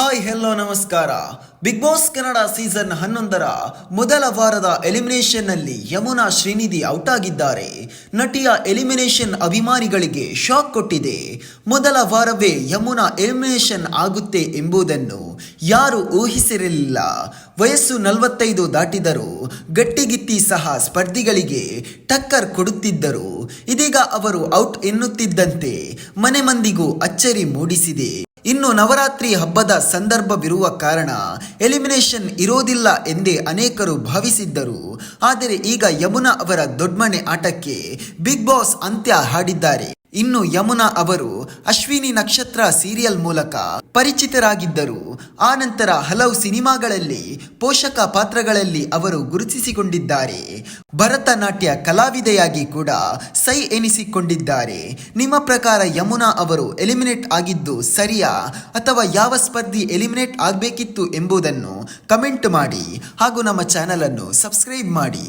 Hi hello ನಮಸ್ಕಾರ. Big boss Kannada season ಹನ್ನೊಂದರ ಮೊದಲ ವಾರದ ಎಲಿಮಿನೇಷನ್ನಲ್ಲಿ ಯಮುನಾ ಶ್ರೀನಿಧಿ ಔಟ್ ಆಗಿದ್ದಾರೆ. ನಟಿಯ ಎಲಿಮಿನೇಷನ್ ಅಭಿಮಾನಿಗಳಿಗೆ ಶಾಕ್ ಕೊಟ್ಟಿದೆ. ಮೊದಲ ವಾರವೇ ಯಮುನಾ ಎಲಿಮಿನೇಷನ್ ಆಗುತ್ತೆ ಎಂಬುದನ್ನು ಯಾರು ಊಹಿಸಿರಲಿಲ್ಲ. ವಯಸ್ಸು ನಲವತ್ತೈದು ದಾಟಿದರೂ ಗಟ್ಟಿಗಿತ್ತಿ ಸಹ ಸ್ಪರ್ಧಿಗಳಿಗೆ ಟಕ್ಕರ್ ಕೊಡುತ್ತಿದ್ದರು. ಇದೀಗ ಅವರು ಔಟ್ ಎನ್ನುತ್ತಿದ್ದಂತೆ ಮನೆ ಮಂದಿಗೂ ಅಚ್ಚರಿ ಮೂಡಿಸಿದೆ. ಇನ್ನು ನವರಾತ್ರಿ ಹಬ್ಬದ ಸಂದರ್ಭವಿರುವ ಕಾರಣ ಎಲಿಮಿನೇಷನ್ ಇರೋದಿಲ್ಲ ಎಂದೇ ಅನೇಕರು ಭಾವಿಸಿದ್ದರು. ಆದರೆ ಈಗ ಯಮುನಾ ಅವರ ದೊಡ್ಮನೆ ಆಟಕ್ಕೆ ಬಿಗ್ ಬಾಸ್ ಅಂತ್ಯ ಹಾಡಿದ್ದಾರೆ. ಇನ್ನು ಯಮುನಾ ಅವರು ಅಶ್ವಿನಿ ನಕ್ಷತ್ರ ಸೀರಿಯಲ್ ಮೂಲಕ ಪರಿಚಿತರಾಗಿದ್ದರು. ಆ ನಂತರ ಹಲವು ಸಿನಿಮಾಗಳಲ್ಲಿ, ಪೋಷಕ ಪಾತ್ರಗಳಲ್ಲಿ ಅವರು ಗುರುತಿಸಿಕೊಂಡಿದ್ದಾರೆ. ಭರತನಾಟ್ಯ ಕಲಾವಿದೆಯಾಗಿ ಕೂಡ ಸೈ ಎನಿಸಿಕೊಂಡಿದ್ದಾರೆ. ನಿಮ್ಮ ಪ್ರಕಾರ ಯಮುನಾ ಅವರು ಎಲಿಮಿನೇಟ್ ಆಗಿದ್ದು ಸರಿಯಾ ಅಥವಾ ಯಾವ ಸ್ಪರ್ಧಿ ಎಲಿಮಿನೇಟ್ ಆಗಬೇಕಿತ್ತು ಎಂಬುದನ್ನು ಕಮೆಂಟ್ ಮಾಡಿ ಹಾಗೂ ನಮ್ಮ ಚಾನಲ್ ಅನ್ನು ಸಬ್ಸ್ಕ್ರೈಬ್ ಮಾಡಿ.